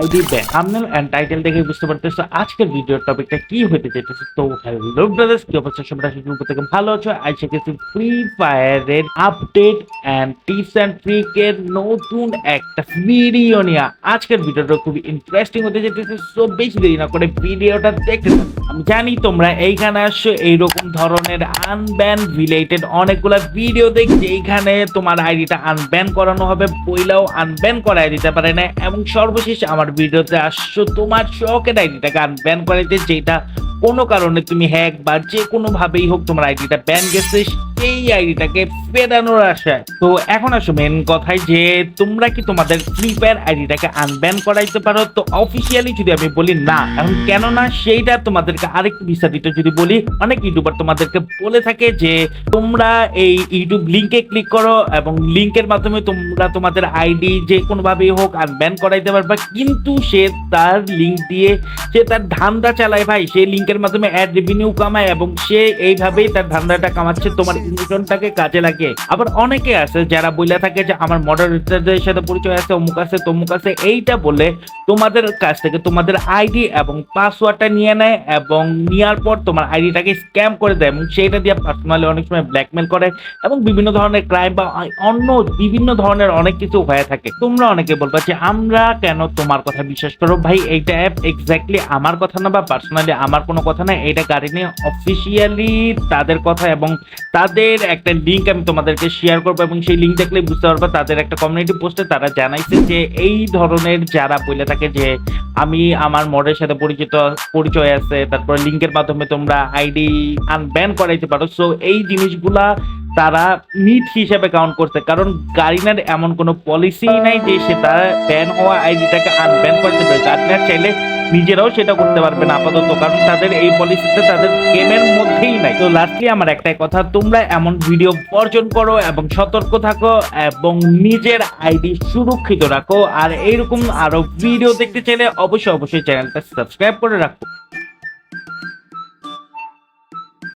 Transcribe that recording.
ID ban thumbnail and title দেখে বুঝতে পারতেছো আজকের ভিডিওর টপিকটা কি হতে যেতেছে তো হ্যালো ব্রাদার্স কি অবস্থা? সবাই আশা করি থেকে ভালো আছো। আজকে কিছু ফ্রি ফায়ারের আপডেট এন্ড টিপস এন্ড ট্রিকের নতুন একটা ভিডিও নিয়ে আজকের ভিডিওটা খুবই ইন্টারেস্টিং হতে যেতেছে সো বেশি দেরি না করে ভিডিওটা দেখতে। আমি জানি তোমরা এইখানে আসছো, এইরকম ধরনের আনব্যান রিলেটেড অনেকগুলা ভিডিও দেখছি, এইখানে তোমার আইডিটা আনব্যান করানো হবে পইলাও আনব্যান করাই দিতে পারে না, এবং সর্বশেষ আমার ভিডিওতে আসছো, তোমার শখের গান ব্যান করে যেটা কোনো কারণে তুমি হ্যাক বা যে কোনোভাবেই হোক তোমার আইডিটা ব্যান গেছে সেই আইডিটাকে ফেরানোর আশায়। তো এখন আসো মেন কথায় যে তোমরা কি তোমাদের ফ্রি ফায়ার আইডিটাকে আনব্যান করাইতে পারো? তো অফিসিয়ালি যদি আমি বলি না, এখন কেন না সেইটা তোমাদেরকে আরেকটু বিস্তারিত যদি বলি, অনেক ইউটিউবার তোমাদেরকে বলে থাকে যে তোমরা এই ইউটিউব লিংকে ক্লিক করো এবং লিংকের মাধ্যমে তোমরা তোমাদের আইডি যে কোনো ভাবেই হোক আনব্যান করাইতে পারবা। কিন্তু সে তার লিঙ্ক দিয়ে সে তার ধান্দা চালায় ভাই। সে লিঙ্কের মাধ্যমে অ্যাড রেভিনিউ কামায় এবং সে এইভাবেই তার ধান্দাটা কামাচ্ছে তোমার ইনফরমেশনটাকে কাজে লাগে আবার অনেকে আছে যারা বলে থাকে যে, আমার মডারেটরদের সাথে পরিচয় আছে, অমুক আছে, তমুক আছে। এইটা বলে তোমাদের কাছ থেকে তোমাদের আইডি এবং পাসওয়ার্ডটা নিয়ে নেয় এবং নেওয়ার পর তোমার আইডিটাকে স্ক্যাম করে দেয় এবং সেইটা দিয়ে পার্সোনালি অনেক সময় ব্ল্যাকমেল করে এবং বিভিন্ন ধরনের ক্রাইম বা অন্য বিভিন্ন ধরনের অনেক কিছু হয়ে থাকে। তোমরা অনেকে বলবা যে, আমরা কেন তোমার কথা বিশ্বাস করো? ভাই, এইটা অ্যাপ এক্স্যাক্টলি আমার কথা না বা পার্সোনালি আমার কোনো কথা না। এটা গাড়ি নিয়ে অফিসিয়ালি তাদের কথা এবং তাদের একটা লিঙ্ক আমি তোমাদেরকে শেয়ার করব এবং সেই লিঙ্ক দেখলে বুঝতে পারব তাদের একটা কমিউনিটি পোস্টে তারা জানাইছে যে এই ধরনের যারা বলে থাকে যে আমি আমার মডের সাথে পরিচিত, পরিচয় আছে, তারপর লিঙ্কের মাধ্যমে তোমরা আইডি আনব্যান করাইতে পারো। সো এই জিনিসগুলা তারা মিথ হিসেবে কাউন্ট করছে। কারণ গাড়িনার এমন কোনো পলিসি নাই যে সে তার ব্যান হওয়া আইডিটাকে আনব্যান করতে পারে গাড়িনার চাইলে নিজেরাও সেটা করতে পারবে না আপাতত, কারণ তাদের এই পলিসিতে তাদের গেমের মধ্যেই নাই। তো লাস্টলি আমার একটাই কথা, তোমরা এমন ভিডিও বর্জন করো এবং সতর্ক থাকো এবং নিজের আইডি সুরক্ষিত রাখো। আর এইরকম আরও ভিডিও দেখতে চাইলে অবশ্যই অবশ্যই চ্যানেলটা সাবস্ক্রাইব করে রাখো।